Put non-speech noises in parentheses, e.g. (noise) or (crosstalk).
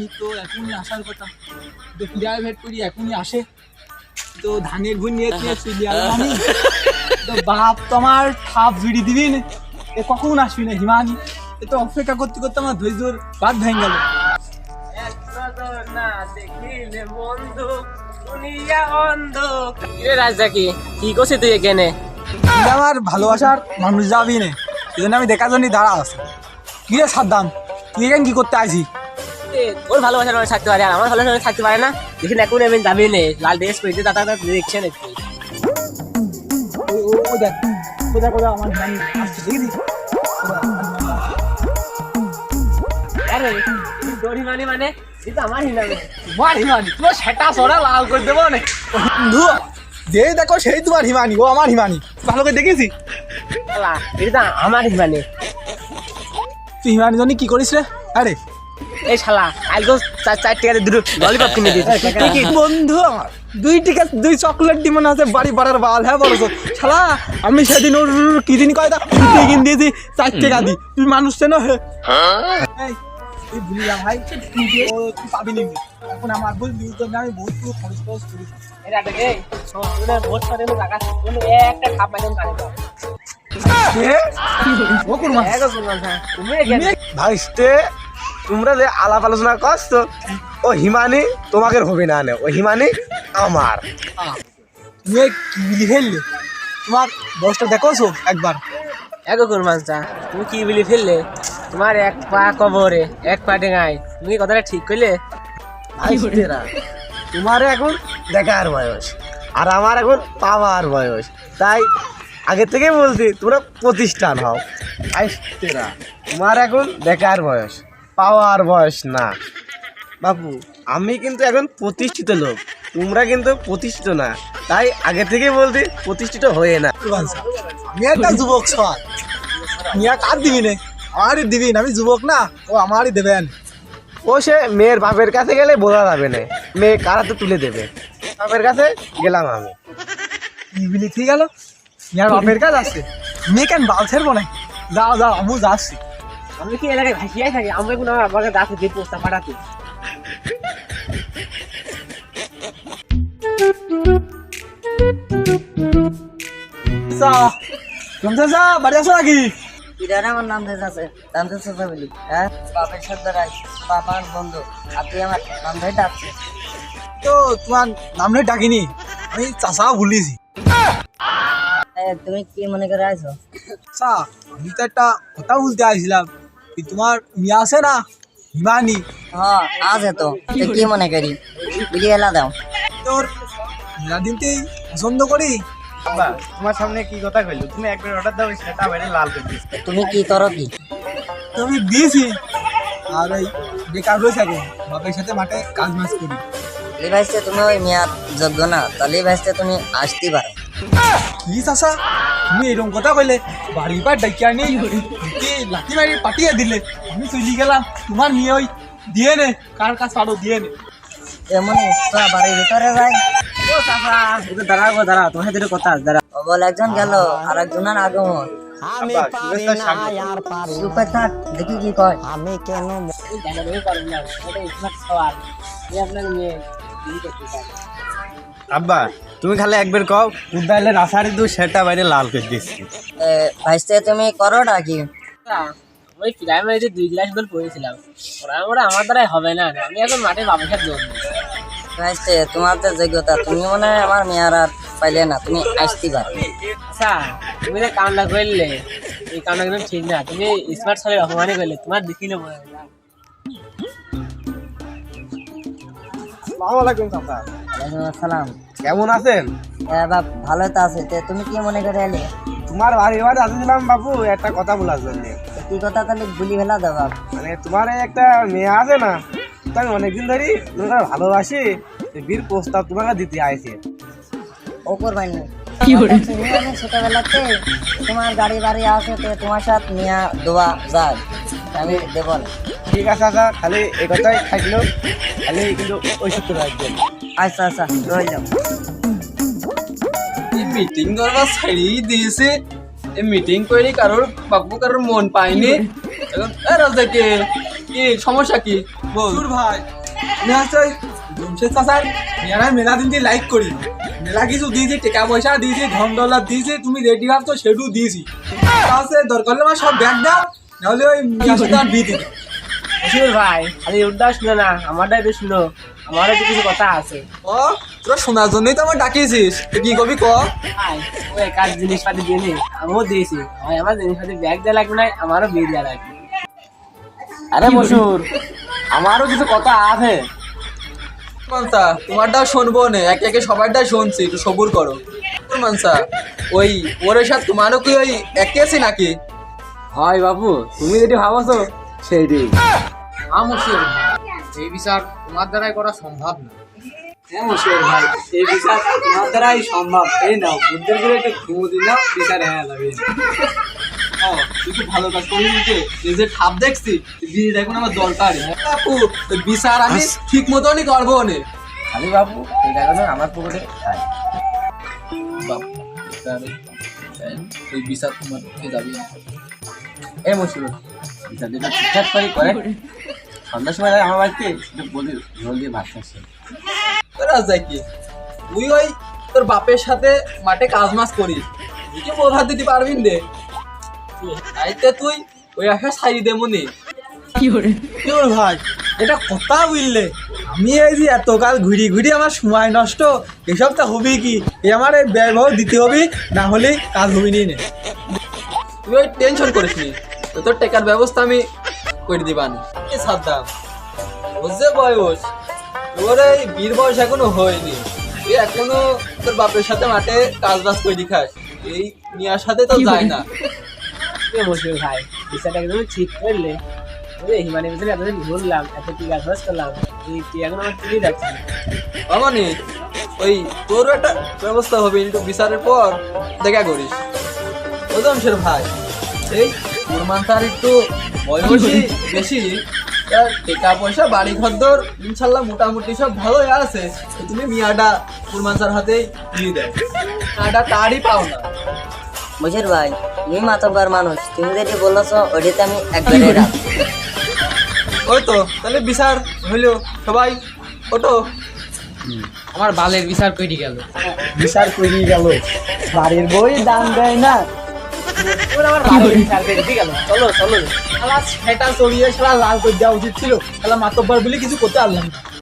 হিমানি তো এখনই আসার কথা। তো ফিরে ভেট করি এখনই আসে। তো ধানের ভুই নিয়ে নিয়ে আমি। তো বাপ তো আমার ঠাপ ভিড়ি দিবি না। এ কখন আসবি না হিমানি এ তো অপেক্ষা করতে করতে আমার ধৈর্যর বাদ ভেঙে গেল। কি কি করছিস তুই এখানে? আমার ভালোবাসার মানুষ যাবি না। এই জন্য আমি দেখার জন্য দাঁড়া আছে। কি রে সাদ্দাম তুই এখানে কি করতে এ, ওর ভালোবাসার মানুষ থাকতে পারে আর আমার ভালোবাসার থাকতে পারে না। দেখি না এখন আমি যাবি নে লাল ড্রেস পরে দাদা দেখছেন একটু। ও ও ও দেখ ও দেখ ও আমার আসছে দেখি আরে মানে? আমার হিমানি সেটা সরা লাল করে দেবো না বন্ধু যে দেখো সেই তোমার হিমানি ও আমার হিমানি। ভালো করে দেখেছি এটা আমার হিমানি তুই হিমানি জন্য কি করিস রে? আরে এই শালা আলগো চার চার টাকাতে দুটো ললিপপ কিনে দিয়েছি কি বন্ধু আমার দুই টিকা দুই চকলেট ডিম আছে বাড়ি পাড়ার বাল হ্যাঁ বলো তো শালা আমি সেদিন ওর কি দিন কয়টা ফুটে কিনে দিয়েছি চার টাকা দি তুই মানুষ চেনো হে এই, তুই ভুলি যা ভাই ও পাবি নি এখন আমার আমি বহুত কিছু খরচ খরচ করেছি এটা দেখে ভোট করে লাগা একটা খাপ মাইলাম কানে দাও এ? ও কুরমা এগো শুনলাম হ্যাঁ তুমি এখানে ভাইস্তে তোমরা যে আলাপ আলোচনা করছ ও হিমানি তোমাকে হবে না নে ও হিমানি আমার। তুমি কি বিলি ফেললে তোমার বয়সটা দেখোছো একবার। এগো কুরমানসা তুমি কি বলি ফেললে তোমার এক পা কবরে এক পা ডেঙায়। তুমি কথাটা ঠিক করলে তোমার এখন দেখার বয়স আর আমার এখন পাওয়ার বয়স। তাই আগে থেকে বলছি তোমরা প্রতিষ্ঠান হও। তোমার এখন দেখার বয়স। পাওয়ার বয়স না। বাবু আমি কিন্তু এখন প্রতিষ্ঠিত লোক। তোমরা কিন্তু প্রতিষ্ঠিত না। তাই আগে থেকে বলতে প্রতিষ্ঠিত হয়ে না। আমি একটা যুবক সর মিয়া কার দিবি নে? আমারই দিবি না আমি যুবক না ও আমারই দেবেন। ও সে মেয়ের বাপের কাছে গেলে বোঝা যাবে না। মেয়ে কারাতে তুলে দেবে? বাপের কাছে গেলাম আমি। কি বিলি ঠিক গেল মিয়ার বাপের কাজ আছে। মেয়ে কেন বাল ছেড়বো না যাও যাও আমি যাচ্ছি। আমি কি এলাকায় ভাসিয়াই থাকি? আমি কোনো আমার দাঁতে দিয়ে পোস্তা পাঠাতে। চা। রমজান চা বাড়ি আসো নাকি? ইরার আমার নাম ধরে আছে নাম ধরে সোজা বলি। হ্যাঁ? বাপের সর্দার বাবার বন্ধু আর আমার নাম ধরে ডাকছিস তো তোমার নাম নিয়ে ডাকিনি আমি চাষা ভুলিছি তুমি কি মনে করে আছো চা আমি তো একটা কথা বলতে আইছিলাম। কি তোমার মিয়া আছে না? হিমানি হ্যাঁ আছে তো। কি মনে করি? বিলি এলা দাও। তোর মেলা দিনতেই পছন্দ করি? তোমার সামনে কি কথা কইলো? তুমি একবার অর্ডার দাও সেটা বাইরে লাল করে তুমি কি করো কি? তুমি দিয়েছি। আর এই বেকার রয়েছে থাকো। বাপের সাথে মাঠে কাজ মাছ করি। লিভাইসে তুমি ওই মেয়ার যোগ্য না। তা লিভাইসে তুমি আসতে পারো। কি চাষা তুমি এরকম কথা কইলে বাড়ি পা ডাকিয়া নেই দিকে লাঠি মারি পাঠিয়ে দিলে। আমি চলি গেলাম। তোমার নিয়ে ওই দিয়ে নে কার কাজ পারো দিয়ে নে। এমনই তো বাড়ির ভিতরে যাই। ও চাচা একটু দাঁড়াও গো, দাঁড়াও তোমার সাথে কথা আছে দাঁড়াও। ও বল একজন গেল আর একজনের আগমন চুপে থাক দেখি কি কয়। এই জায়গা থেকে পারব না এটা স্মার্ট সওয়াল এই আপনার মেয়ে বিয়ে করতে চায় আব্বা তুমি খালি একবার কও কুদাইলে রাসারি দু সেটা বাইরে লাল করে দিচ্ছি এ, ভাইসে তুমি করোটা কি? তা, ওই প্রাইমারিতে দুই ক্লাস বল পড়েছিলাম। ওরা ওরা আমার দ্বারাই হবে না আমি এখন মাঠে বাবুসার ভাইসে তোমার তো যোগ্যতা তুমি মনে হয় আমার মেয়ার আর পাইলে না তুমি আসতে পারো। আচ্ছা তুমি যে কামটা করলে এই কামটা কিন্তু ঠিক না তুমি স্মার্ট অপমানই করলে তোমার দেখিলে হয় না। আসসালামু আলাইকুম আসসালাম। কেমন আছেন? এ বাপ ভালো তো আছে। তুমি কি মনে করে এলে? তোমার বাড়ি বাড়ি আসছিলাম বাবু একটা কথা বলার জন্য। কি কথা তাহলে গুলি ফেলা দাও বাপ মানে তোমার একটা মেয়ে আছে না তো আমি অনেকদিন ধরে তোমাকে ভালোবাসি বীর প্রস্তাব তোমাকে দিতে আইছে। ও করবাই না। ছোটবেলাতে তোমার গাড়ি বাড়ি আছে তো তোমার সাথে নিয়ে দোয়া যায়। আমি দেব ঠিক আছে আচ্ছা খালি এই কথাই থাকল। খালি কিন্তু ওই সূত্র রাখবেন। আচ্ছা আচ্ছা রয়ে যাও। মিটিং করবার ছাড়ি দিয়েছে। এই মিটিং করে কারোর বাবু কারোর মন পায়নি। রাজাকে কি? সমস্যা কি? বল। ভাই। আমি জমশেদ চাচার মেলা মেলা দিন দিয়ে লাইক করি। মেলা কিছু দিয়েছি টাকা পয়সা দিয়েছি ধন ডলার দিয়েছি তুমি রেডি ভাবছ সেটু দিয়েছি। তাহলে দরকার হলে আমার সব ব্যাগ দাও নাহলে ওই বিয়ে দিই মশিউর ভাই খালি উদ্দাস শুনো না আমারটা একটু শুনো আমারও তো কিছু কথা আছে। ও তোরা শোনার জন্যই তো আমার ডাকিয়েছিস তুই কি কবি ক? ওই কাজ জিনিসপাতি দিয়ে নে আমিও দিয়েছি। ভাই আমার জিনিসপাতি ব্যাগ দেওয়া লাগবে না আমারও বিয়ে দেওয়া লাগবে। আরে মশুর আমারও কিছু কথা আছে। মানসা তোমারটাও শুনব না একে একে সবারটা শুনছি একটু সবুর করো। মানসা ওই ওর সাথে তোমারও কি ওই একই আছে নাকি? হয় বাবু তুমি যেটি ভাবছ সেইটি। আমসির এই বিচার তোমার দ্বারাই করা সম্ভব না। হ্যাঁ ভাই এই বিচার তোমার দ্বারাই সম্ভব। এই নাও বুদ্ধের করে একটু ঘুমো দিন না বিচার হ্যাঁ ও তুই ভালো কাজ যে এই যে ঠাপ দেখছি আমার দরকার। ওই বিচার আমি ঠিক মতনই করব নে। আমি বাবু আমার পকেটে খাই বাপ, তাহলে, এই বিচার তোমার যাবে বিচার যেটা ঠিকঠাক করে করে। (laughs) সন্ধ্যার সময় আমার বাড়িতে বলি রোল দিয়ে ভাত খাচ্ছে। তোরা যায় কি? তুই ওই তোর বাপের সাথে মাঠে কাজ মাস করিস। কি প্রভাব দিতে পারবি রে তাইতে তুই ওই আশা ছাড়ি দে মনে। কি ওর ভাই এটা কথা বুঝলে আমি এই যে এতকাল ঘুরি ঘুরি আমার সময় নষ্ট এসব তো হবে কি? এই আমার এই ব্যয়বহ দিতে হবে না হলে কাজ হবে নি। তুই ওই টেনশন করিস নি। তো তোর টেকার ব্যবস্থা আমি করে দিবানি সাদ্দাম? বুঝছে বয়স তোর এই বীর বয়স এখনও হয়নি। তুই এখনও তোর বাপের সাথে মাঠে কাজ বাজ করে খাস। এই মিয়ার সাথে তো যায় না। মশিউর ভাই বিচারটা একদম ঠিক করলে। হিমানি এতদিন ঘুরলাম এত কি গাছ করলাম এই এখন আমার যাচ্ছে মানে ওই তোর একটা ব্যবস্থা হবে একটু বিচারের পর দেখা করিস। ভাই এই একটু বয়সী বেশি টাকা পয়সা বাড়ি ঘর ইনশাল্লাহ মোটামুটি সব ভালোই আছে। তুমি মিয়াটা কুরমান স্যার হাতেই দিয়ে দেয় মিয়াটা তারই পাও না বুঝির ভাই তুমি মাতব্বার মানুষ তুমি যেটি বলছো ওইটাতে আমি একবারে ওই তো তাহলে বিচার হইল। সবাই ওটো। আমার বালের বিচার কইটি গেল। বিচার করে গেল। বাড়ির বই দাম দেয় না। আমার চলো চলো। সেটা করে দেওয়া উচিত ছিল। মাতব্বার বলে কিছু করতে পারলাম না।